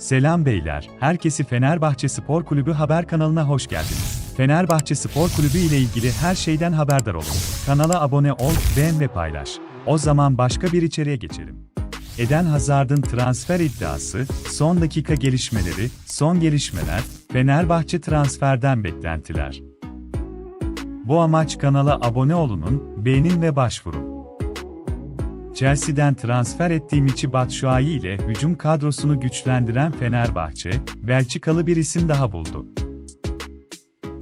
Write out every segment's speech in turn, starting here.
Selam beyler, herkesi Fenerbahçe Spor Kulübü haber kanalına hoş geldiniz. Fenerbahçe Spor Kulübü ile ilgili her şeyden haberdar olun. Kanala abone ol, beğen ve paylaş. O zaman başka bir içeriğe geçelim. Eden Hazard'ın transfer iddiası, son dakika gelişmeleri, son gelişmeler, Fenerbahçe transferden beklentiler. Bu amaç kanala abone olunun, beğenin ve başvurun. Chelsea'den transfer ettiği Michi Batshuayi ile hücum kadrosunu güçlendiren Fenerbahçe, Belçikalı bir isim daha buldu.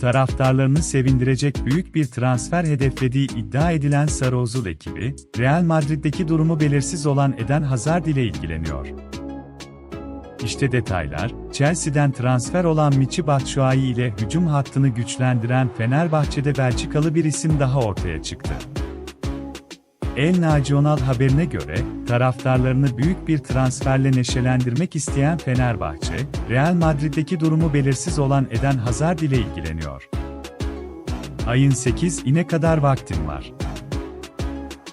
Taraftarlarını sevindirecek büyük bir transfer hedeflediği iddia edilen Sarıozul ekibi, Real Madrid'deki durumu belirsiz olan Eden Hazard ile ilgileniyor. İşte detaylar, Chelsea'den transfer olan Michi Batshuayi ile hücum hattını güçlendiren Fenerbahçe'de Belçikalı bir isim daha ortaya çıktı. El Nacional haberine göre, taraftarlarını büyük bir transferle neşelendirmek isteyen Fenerbahçe, Real Madrid'deki durumu belirsiz olan Eden Hazard ile ilgileniyor. Ayın 8'ine kadar vaktin var.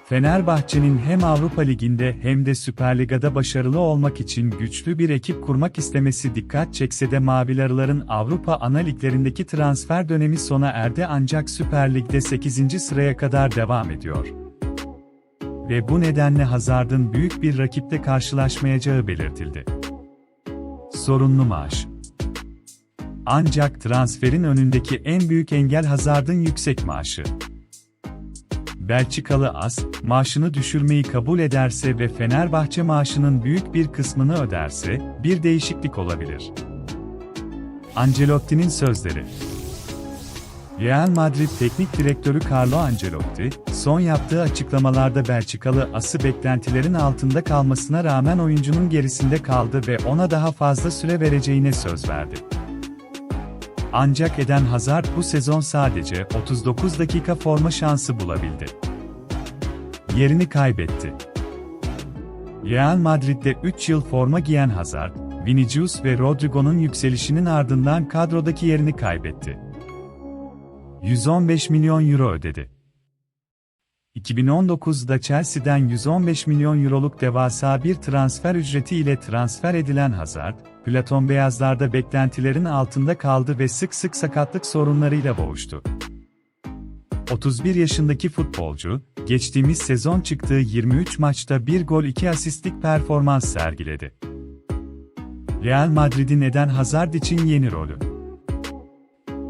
Fenerbahçe'nin hem Avrupa Ligi'nde hem de Süper Liga'da başarılı olmak için güçlü bir ekip kurmak istemesi dikkat çekse de Mavilarıların Avrupa ana liglerindeki transfer dönemi sona erdi ancak Süper Lig'de 8. sıraya kadar devam ediyor ve bu nedenle Hazard'ın büyük bir rakiple karşılaşmayacağı belirtildi. Sorunlu maaş. Ancak transferin önündeki en büyük engel Hazard'ın yüksek maaşı. Belçikalı As, maaşını düşürmeyi kabul ederse ve Fenerbahçe maaşının büyük bir kısmını öderse, bir değişiklik olabilir. Ancelotti'nin sözleri Real Madrid Teknik Direktörü Carlo Ancelotti, son yaptığı açıklamalarda Belçikalı As'ı beklentilerin altında kalmasına rağmen oyuncunun gerisinde kaldı ve ona daha fazla süre vereceğine söz verdi. Ancak Eden Hazard bu sezon sadece 39 dakika forma şansı bulabildi. Yerini kaybetti. Real Madrid'de 3 yıl forma giyen Hazard, Vinicius ve Rodrigo'nun yükselişinin ardından kadrodaki yerini kaybetti. 115 milyon euro ödedi. 2019'da Chelsea'den 115 milyon euroluk devasa bir transfer ücreti ile transfer edilen Hazard, Platon Beyazlar'da beklentilerin altında kaldı ve sık sık sakatlık sorunlarıyla boğuştu. 31 yaşındaki futbolcu, geçtiğimiz sezon çıktığı 23 maçta 1 gol 2 asistlik performans sergiledi. Real Madrid'in Eden Hazard için yeni rolü.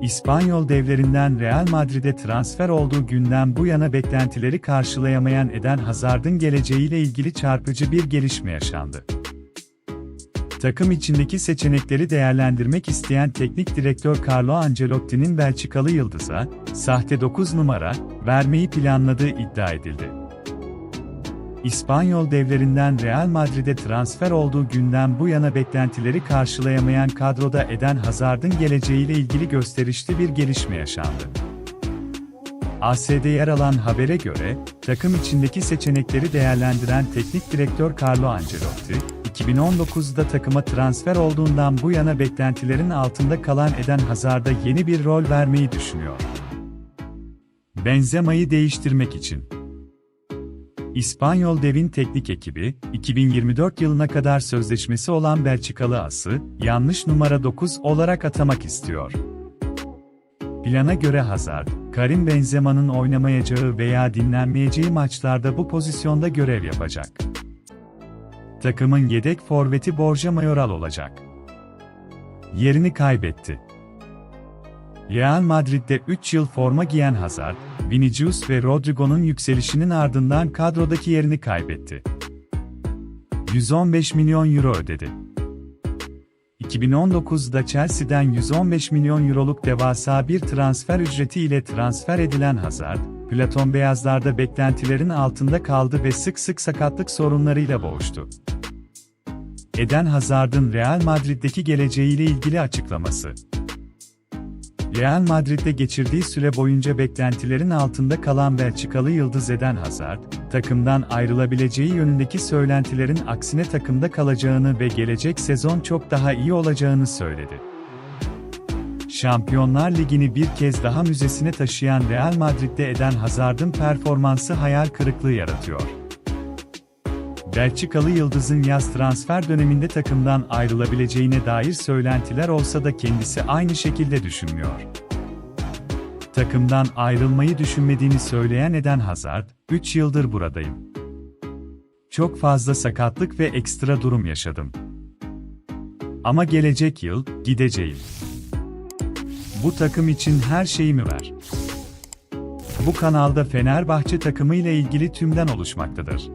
İspanyol devlerinden Real Madrid'e transfer olduğu günden bu yana beklentileri karşılayamayan Eden Hazard'ın geleceğiyle ilgili çarpıcı bir gelişme yaşandı. Takım içindeki seçenekleri değerlendirmek isteyen teknik direktör Carlo Ancelotti'nin Belçikalı yıldıza, sahte 9 numara, vermeyi planladığı iddia edildi. İspanyol devlerinden Real Madrid'e transfer olduğu günden bu yana beklentileri karşılayamayan kadroda Eden Hazard'ın geleceğiyle ilgili gösterişli bir gelişme yaşandı. AS'de yer alan habere göre, takım içindeki seçenekleri değerlendiren teknik direktör Carlo Ancelotti, 2019'da takıma transfer olduğundan bu yana beklentilerin altında kalan Eden Hazard'a yeni bir rol vermeyi düşünüyor. Benzema'yı değiştirmek için İspanyol devin teknik ekibi, 2024 yılına kadar sözleşmesi olan Belçikalı As'ı, yanlış numara 9 olarak atamak istiyor. Plana göre Hazard, Karim Benzema'nın oynamayacağı veya dinlenmeyeceği maçlarda bu pozisyonda görev yapacak. Takımın yedek forveti Borja Mayoral olacak. Yerini kaybetti. Real Madrid'de 3 yıl forma giyen Hazard, Vinicius ve Rodrigo'nun yükselişinin ardından kadrodaki yerini kaybetti. 115 milyon euro ödedi. 2019'da Chelsea'den 115 milyon euroluk devasa bir transfer ücreti ile transfer edilen Hazard, Platon Beyazlar'da beklentilerin altında kaldı ve sık sık sakatlık sorunlarıyla boğuştu. Eden Hazard'ın Real Madrid'deki geleceğiyle ilgili açıklaması. Real Madrid'de geçirdiği süre boyunca beklentilerin altında kalan Belçikalı yıldız Eden Hazard, takımdan ayrılabileceği yönündeki söylentilerin aksine takımda kalacağını ve gelecek sezon çok daha iyi olacağını söyledi. Şampiyonlar Ligi'ni bir kez daha müzesine taşıyan Real Madrid'de Eden Hazard'ın performansı hayal kırıklığı yaratıyor. Belçikalı Yıldız'ın yaz transfer döneminde takımdan ayrılabileceğine dair söylentiler olsa da kendisi aynı şekilde düşünmüyor. Takımdan ayrılmayı düşünmediğini söyleyen Eden Hazard, 3 yıldır buradayım. Çok fazla sakatlık ve ekstra durum yaşadım. Ama gelecek yıl gideceğim. Bu takım için her şeyimi ver. Bu kanalda Fenerbahçe takımı ile ilgili tümden oluşmaktadır.